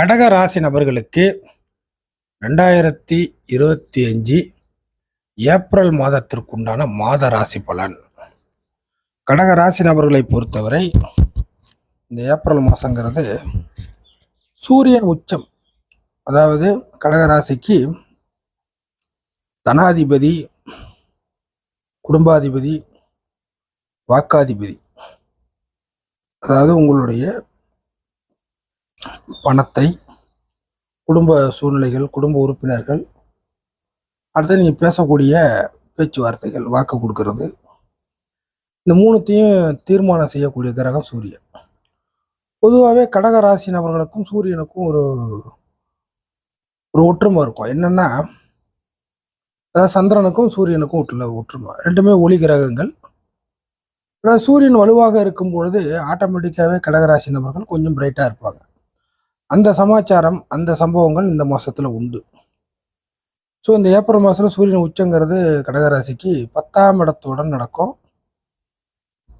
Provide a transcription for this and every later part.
கடக ராசி நபர்களுக்கு ரெண்டாயிரத்தி இருபத்தி அஞ்சு ஏப்ரல் மாதத்திற்குண்டான மாத ராசி பலன். கடக ராசி நபர்களை பொறுத்தவரை இந்த ஏப்ரல் மாதங்கிறது சூரியன் உச்சம். அதாவது கடக ராசிக்கு தனாதிபதி குடும்பாதிபதி வாக்காதிபதி. அதாவது உங்களுடைய பணத்தை குடும்ப சூழ்நிலைகள் குடும்ப உறுப்பினர்கள் அடுத்து நீங்கள் பேசக்கூடிய பேச்சுவார்த்தைகள் வாக்கு கொடுக்கறது இந்த மூணுத்தையும் தீர்மானம் செய்யக்கூடிய கிரகம் சூரியன். பொதுவாகவே கடக ராசி நபர்களுக்கும் சூரியனுக்கும் ஒரு ஒரு ஒற்றுமை இருக்கும். என்னென்னா அதாவது சந்திரனுக்கும் சூரியனுக்கும் உள்ள ஒற்றுமை. ரெண்டுமே ஒளி கிரகங்கள். சூரியன் வலுவாக இருக்கும் பொழுது ஆட்டோமேட்டிக்காகவே கடகராசி நபர்கள் கொஞ்சம் பிரைட்டாக இருப்பாங்க. அந்த சமாச்சாரம் அந்த சம்பவங்கள் இந்த மாதத்தில் உண்டு. ஸோ இந்த ஏப்ரல் மாதத்தில் சூரியன் உச்சங்கிறது கடகராசிக்கு பத்தாம் இடத்துடன் நடக்கும்.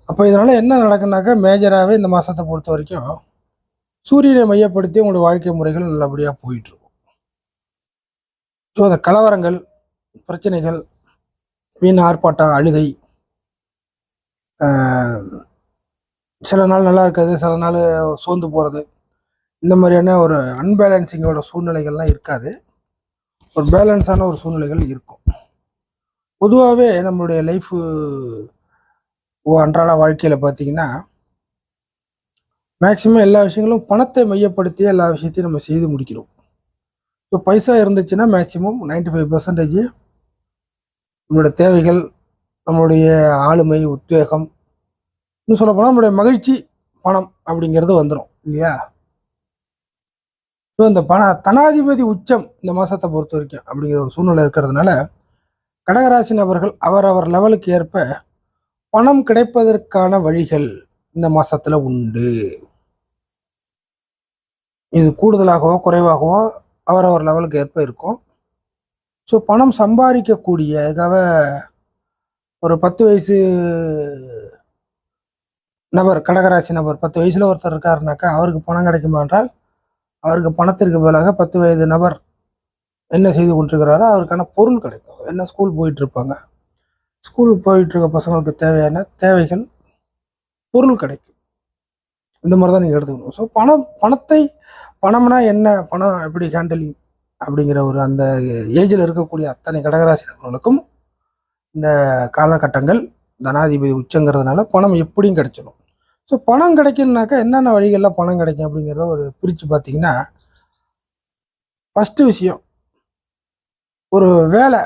அப்போ இதனால் என்ன நடக்குனாக்கா மேஜராகவே இந்த மாதத்தை பொறுத்த வரைக்கும் சூரியனை மையப்படுத்தி உங்களோட வாழ்க்கை முறைகள் நல்லபடியாக போயிட்டுருக்கும். ஸோ அந்த கலவரங்கள் பிரச்சனைகள் வீண் ஆர்ப்பாட்டம் அழுகை சில நாள் நல்லா இருக்காது சில நாள் சோர்ந்து போகிறது இந்த மாதிரியான ஒரு அன்பேலன்சிங்கோட சூழ்நிலைகள்லாம் இருக்காது. ஒரு பேலன்ஸான ஒரு சூழ்நிலைகள் இருக்கும். பொதுவாகவே நம்மளுடைய லைஃபு அன்றாட வாழ்க்கையில் பார்த்தீங்கன்னா மேக்சிமம் எல்லா விஷயங்களும் பணத்தை மையப்படுத்தி எல்லா விஷயத்தையும் நம்ம செய்து முடிக்கிறோம். இப்போ பைசா இருந்துச்சுன்னா மேக்சிமம் 95% ஃபைவ் பர்சன்டேஜ் நம்மளோட தேவைகள் நம்மளுடைய ஆளுமை உத்வேகம் இன்னும் சொல்லப்போனால் நம்மளுடைய மகிழ்ச்சி பணம் அப்படிங்கிறது வந்துடும் இல்லையா? ஸோ இந்த பண தனாதிபதி உச்சம் இந்த மாதத்தை பொறுத்த வரைக்கும் அப்படிங்கிற ஒரு சூழ்நிலை இருக்கிறதுனால கடகராசி நபர்கள் அவரவர் லெவலுக்கு ஏற்ப பணம் கிடைப்பதற்கான வழிகள் இந்த மாதத்தில் உண்டு. இது கூடுதலாகவோ குறைவாகவோ அவரவர் லெவலுக்கு ஏற்ப இருக்கும். ஸோ பணம் சம்பாதிக்கக்கூடிய அதுக்காக ஒரு பத்து வயசு நபர் கடகராசி நபர் பத்து வயசில் ஒருத்தர் இருக்காருனாக்கா அவருக்கு பணம் கிடைக்குமா என்றால் அவருக்கு பணத்திற்கு பதிலாக பத்து வயது நபர் என்ன செய்து கொண்டிருக்கிறாரோ அவருக்கான பொருள் கிடைக்கும். என்ன ஸ்கூல் போயிட்டு இருப்பாங்க ஸ்கூல் போயிட்டுருக்க பசங்களுக்கு தேவையான தேவைகள் பொருள் கிடைக்கும். இந்த மாதிரி தான் நீங்கள் எடுத்துக்கணும். ஸோ பணம் பணத்தை பணம்னா என்ன? பணம் எப்படி ஹேண்டலிங் அப்படிங்கிற ஒரு அந்த ஏஜில் இருக்கக்கூடிய அத்தனை கடகராசி நபர்களுக்கும் இந்த காலகட்டங்கள் தனாதிபதி உச்சங்கிறதுனால பணம் எப்படியும் கிடைச்சிடும். ஸோ பணம் கிடைக்கணுனாக்கா என்னென்ன வழிகளில் பணம் கிடைக்கும் அப்படிங்கிறத ஒரு பிரித்து பார்த்தீங்கன்னா ஃபஸ்ட்டு விஷயம் ஒரு வேலை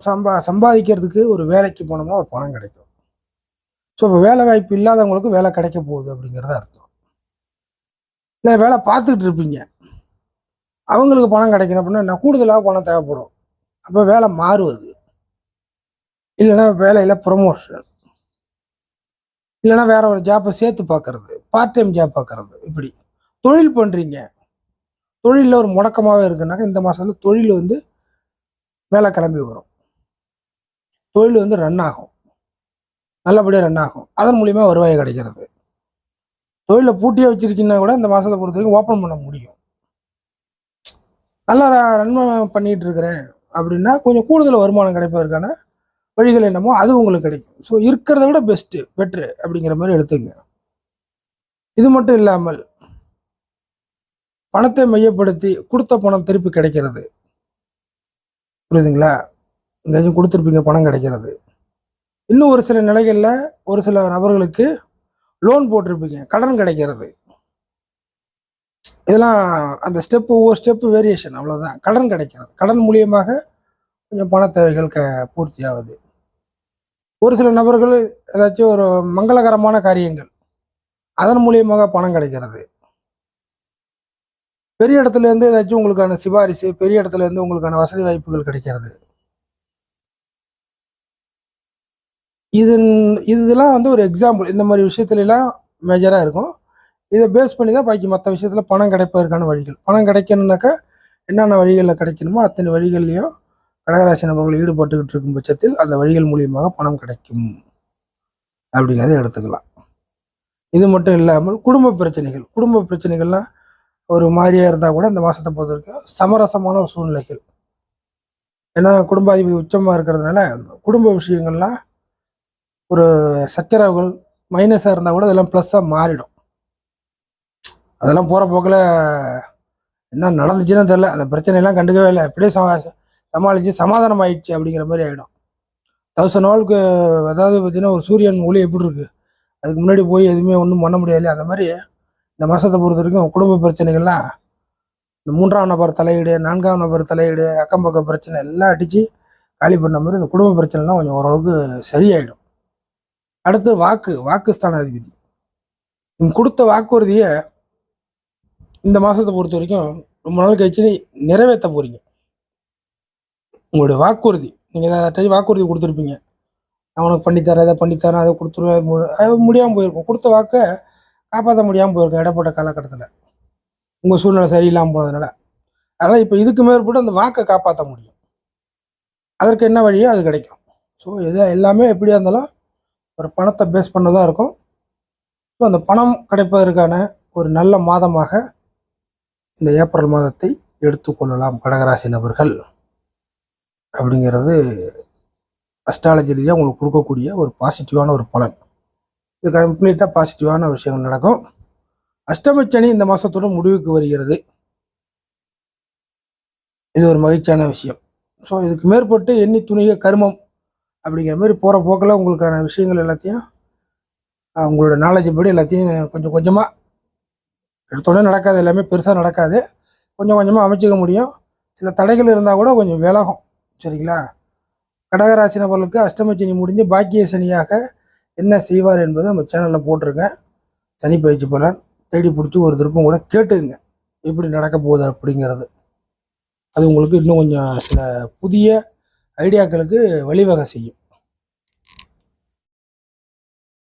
சம்பா சம்பாதிக்கிறதுக்கு ஒரு வேலைக்கு போனோம்னா ஒரு பணம் கிடைக்கும். ஸோ இப்போ வேலை வாய்ப்பு இல்லாதவங்களுக்கு வேலை கிடைக்க போகுது அப்படிங்கிறத அர்த்தம். இல்லை வேலை பார்த்துக்கிட்டு இருப்பீங்க. அவங்களுக்கு பணம் கிடைக்கணும் அப்படின்னா நான் கூடுதலாக பணம் தேவைப்படும். அப்போ வேலை மாறுவது. இல்லைன்னா வேலையில் ப்ரொமோஷன் இல்லைன்னா வேற ஒரு ஜாப்பை சேர்த்து பார்க்கறது பார்ட் டைம் ஜாப் பார்க்கறது இப்படி. தொழில் பண்ணுறீங்க தொழிலில் ஒரு முடக்கமாகவே இருக்குன்னாக்கா இந்த மாதத்துல தொழில் வந்து வேலை கிளம்பி வரும். தொழில் வந்து ரன் ஆகும். நல்லபடியாக ரன் ஆகும். அதன் மூலியமாக வருவாய் கிடைக்கிறது. தொழிலை பூட்டியே வச்சுருக்கீங்கன்னா கூட இந்த மாதத்தை பொறுத்த வரைக்கும் ஓப்பன் பண்ண முடியும். நல்லா ரன் பண்ணிகிட்டு இருக்கிறேன். அப்படின்னா கொஞ்சம் கூடுதல் வருமானம் கிடைப்பதற்கான வழிகள் என்னமோ அது உங்களுக்கு கிடைக்கும். ஸோ இருக்கிறத விட பெஸ்ட்டு பெட்ரு அப்படிங்கிற மாதிரி எடுத்துங்க. இது மட்டும் இல்லாமல் பணத்தை மையப்படுத்தி கொடுத்த பணம் திருப்பி கிடைக்கிறது. புரியுதுங்களா? எங்கேயும் கொடுத்துருப்பீங்க பணம் கிடைக்கிறது. இன்னும் ஒரு சில நிலைகளில் ஒரு சில நபர்களுக்கு லோன் போட்டிருப்பீங்க கடன் கிடைக்கிறது. இதெல்லாம் அந்த ஸ்டெப்பு ஒவ்வொரு ஸ்டெப்பு வேரியேஷன் அவ்வளோதான் கடன் கிடைக்கிறது. கடன் மூலியமாக கொஞ்சம் பண தேவைகள் க பூர்த்தி ஆகுது ஒரு சில நபர்கள் ஏதாச்சும் ஒரு மங்களகரமான காரியங்கள் அதன் மூலியமாக பணம் கிடைக்கிறது. பெரிய இடத்துலேருந்து ஏதாச்சும் உங்களுக்கான சிபாரிசு பெரிய இடத்துலேருந்து உங்களுக்கான வசதி வாய்ப்புகள் கிடைக்கிறது. இது இதெல்லாம் வந்து ஒரு எக்ஸாம்பிள் இந்த மாதிரி விஷயத்துலலாம் மேஜராக இருக்கும். இதை பேஸ் பண்ணி தான் பாக்கி மற்ற விஷயத்தில் பணம் கிடைப்பதற்கான வழிகள். பணம் கிடைக்கணுன்னாக்கா என்னென்ன வழிகளில் கிடைக்கணுமோ அத்தனை வழிகள்லையும் கடகராசி நபர்கள் ஈடுபட்டுக்கிட்டு இருக்கும் பட்சத்தில் அந்த வழிகள் மூலியமாக பணம் கிடைக்கும். அப்படிங்கிறத எடுத்துக்கலாம். இது மட்டும் இல்லாமல் குடும்ப பிரச்சனைகள். குடும்ப பிரச்சனைகள்லாம் ஒரு மாதிரியாக இருந்தால் கூட இந்த மாதத்தை பொறுத்த வரைக்கும் சமரசமான சூழ்நிலைகள். ஏன்னா குடும்பாதிபதி உச்சமாக இருக்கிறதுனால குடும்ப விஷயங்கள்லாம் ஒரு சச்சரவுகள் மைனஸாக இருந்தால் கூட அதெல்லாம் ப்ளஸ்ஸாக மாறிடும். அதெல்லாம் போகிற போக்கில் என்ன நடந்துச்சுன்னு தெரில அந்த பிரச்சனையெல்லாம் கண்டுக்கவே இல்லை. எப்படியே சமாளித்து சமாதானம் ஆயிடுச்சு அப்படிங்கிற மாதிரி ஆகிடும் தௌசண்ட் நாளுக்கு அதாவது பார்த்தீங்கன்னா ஒரு சூரியன் ஒளி எப்படி இருக்குது அதுக்கு முன்னாடி போய் எதுவுமே ஒன்றும் பண்ண முடியாது அந்த மாதிரி இந்த மாதத்தை பொறுத்த வரைக்கும் குடும்ப பிரச்சனைகள்லாம் இந்த மூன்றாம் நபர் தலையீடு நான்காம் நபர் தலையீடு அக்கம் பக்க பிரச்சனை எல்லாம் அடித்து காலி பண்ண மாதிரி இந்த குடும்ப பிரச்சனைலாம் கொஞ்சம் ஓரளவுக்கு சரியாயிடும். அடுத்து வாக்கு வாக்கு ஸ்தானாதிபதி. நீங்கள் கொடுத்த வாக்குறுதியை இந்த மாதத்தை பொறுத்த வரைக்கும் ரொம்ப நாள் கழிச்சு நிறைவேற்ற போகிறீங்க உங்களுடைய வாக்குறுதி. நீங்கள் ஏதாச்சும் வாக்குறுதி கொடுத்துருப்பீங்க. நான் உனக்கு பண்ணித்தரேன் அதை பண்ணித்தரேன் அதை கொடுத்துருவேன் அது முடியாமல் போயிருக்கும். கொடுத்த வாக்கை காப்பாற்ற முடியாமல் போயிருக்கும் இடப்பட்ட காலகட்டத்தில். உங்கள் சூழ்நிலை சரியில்லாமல் போனதுனால. அதனால் இப்போ இதுக்கு மேற்பட்டு அந்த வாக்கை காப்பாற்ற முடியும். அதற்கு என்ன வழியோ அது கிடைக்கும். ஸோ இது எல்லாமே எப்படியா இருந்தாலும் ஒரு பணத்தை பேஸ் பண்ணதாக இருக்கும். ஸோ அந்த பணம் கிடைப்பதற்கான ஒரு நல்ல மாதமாக இந்த ஏப்ரல் மாதத்தை எடுத்துக்கொள்ளலாம் கடகராசி நபர்கள். அப்படிங்கிறது அஸ்ட்ராலஜி ரீதியாக உங்களுக்கு கொடுக்கக்கூடிய ஒரு பாசிட்டிவான ஒரு பலன். இது கம்ப்ளீட்டாக பாசிட்டிவான விஷயங்கள் நடக்கும். அஷ்டமச்சனி இந்த மாதத்தோட முடிவுக்கு வருகிறது. இது ஒரு மகிழ்ச்சியான விஷயம். ஸோ இதுக்கு மேற்பட்டு எண்ணி துணிக கருமம் அப்படிங்கிற மாதிரி போகிற போக்கில் உங்களுக்கான விஷயங்கள் எல்லாத்தையும் உங்களோட நாலேஜ் படி எல்லாத்தையும் கொஞ்சம் கொஞ்சமாக எடுத்தோடனே நடக்காது. எல்லாமே பெருசாக நடக்காது. கொஞ்சம் கொஞ்சமாக அமைச்சிக்க முடியும். சில தடைகள் இருந்தால் கூட கொஞ்சம் விலகும். சரிங்களா? கடகராசி நபர்களுக்கு அஷ்டமச்சனி முடிஞ்சு பாக்கிய சனியாக என்ன செய்வார் என்பதை நம்ம சேனலில் போட்டிருக்கேன். சனி பயிற்சி பலன் தேடி பிடிச்சி ஒரு திருப்பம் கூட கேட்டுக்குங்க. எப்படி நடக்க போகுது அப்படிங்கிறது. அது உங்களுக்கு இன்னும் கொஞ்சம் சில புதிய ஐடியாக்களுக்கு வழிவகை செய்யும்.